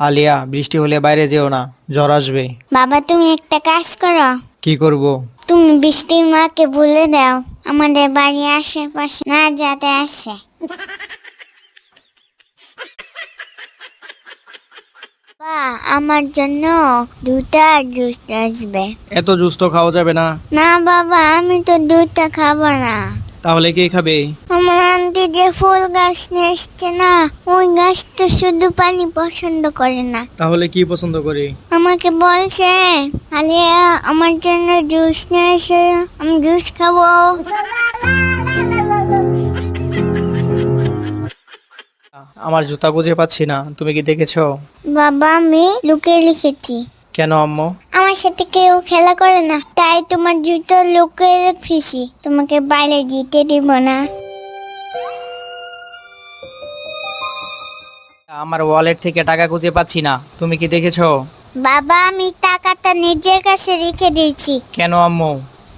আলিয়া বৃষ্টি হলে বাইরে যেও না জ্বর আসবে বাবা তুমি একটা কাজ করো। কি করব? তুমি বৃষ্টির মাকে বলে দাও আমাদের বাড়ি আশেপাশে না যাতে আসে। বাবা, আমার জন্য দুটা জুস আসবে। এত জুস তো খাওয়া যাবে না। না বাবা আমি তো দুধটা খাব না। তাহলে কে খাবে? আমার আন্টি যে ফুল গাছ নিয়ে এসছে না। ওই গাছ তো শুধু পানি পছন্দ করে না। তাহলে কি পছন্দ করে? আমাকে বলছে আলিয়া আমার জন্য জুস নিয়ে এসে আমি জুস খাব। আমার জুতা খুঁজে পাচ্ছি না তুমি কি দেখেছ? বাবা আমি লুকিয়ে লিখেছি। কেন আম্মু? আমার সাথে কেউ খেলা করে না তাই তোমার জুতো লোকের ফিসি। তোমাকে বাইরে যেতে দিব না। আমার ওয়ালেট থেকে টাকা খুঁজে পাচ্ছি না তুমি কি দেখেছ? বাবা আমি টাকাটা নিজের কাছে রেখে দিয়েছি। কেন আম্মু?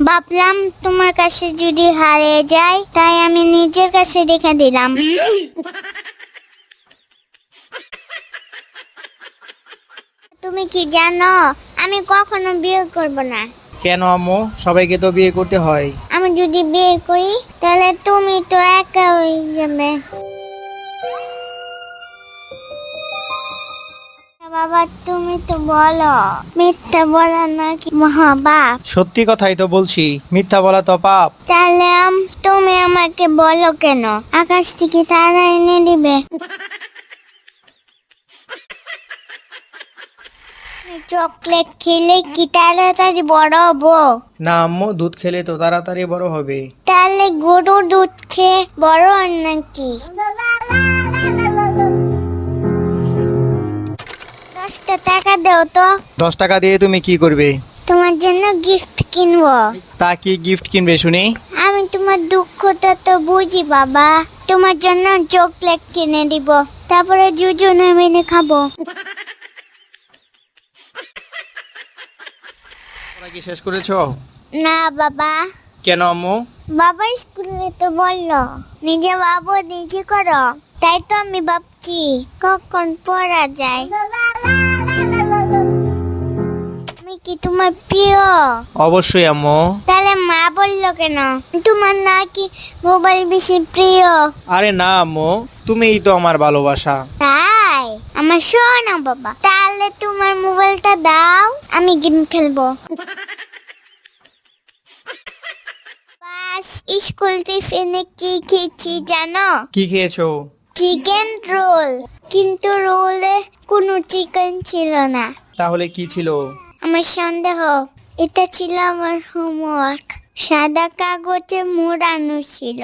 ভাবলাম তোমার কাছে যদি হারিয়ে যায় তাই আমি নিজের কাছে রেখে দিলাম। তুমি কি জানো? আমি কখনো বিয়ে করব না। কেন আম্মু? সবাইকে তো বিয়ে করতে হয়। আমি যদি বিয়ে করি তাহলে তুমি তো একা হয়ে যাবে। বাবা তুমি তো বলো মিথ্যা বলা নাকি মহাবাপ সত্যি কথাই তো বলছি মিথ্যা বলা তো পাপ। তাহলে তুমি আমাকে বলো কেন? আকাশ থেকে তারা এনে দিবে। চকলেট খেলে কি তাড়াতাড়ি বড় হব? না আম্মু দুধ খেলে তো তাড়াতাড়ি বড় হবে। তাহলে গরু দুধ খেয়ে বড় হন নাকি? দশটা টাকা দাও তো। দশ টাকা দিয়ে তুমি কি করবে? তোমার জন্য গিফট কিনবো। তা কি গিফট কিনবে শুনি? আমি তোমার দুঃখটা তো বুঝি বাবা। তোমার জন্য চকলেট কিনে দিব। তারপরে জুজু নেমে খাব। কি শেষ করেছ? না বাবা। কেন আম্মু? বাবা স্কুলে তো বলল নিজে নিজে করো। তাই তো আমি ভাবছি কখন পড়া যায়? আমি কি তোমার প্রিয়? অবশ্যই আম্মু। তাহলে মা বলল কেন? তোমার নাকি মোবাইল বেশি প্রিয়। আরে না আম্মু তুমিই তো আমার ভালোবাসা। তাই শোনা বাবা তাহলে তোমার মোবাইলটা দাও আমি গেম খেলব। বাস স্কুল টিফিনে কি খেয়েছি জানো? কি খেয়েছো? চিকেন রোল কিন্তু রোলে কোনো চিকেন ছিল না। তাহলে কি ছিল? আমার সন্দেহ এটা ছিল আমার হোমওয়ার্ক সাদা কাগজে মোড়ানো ছিল।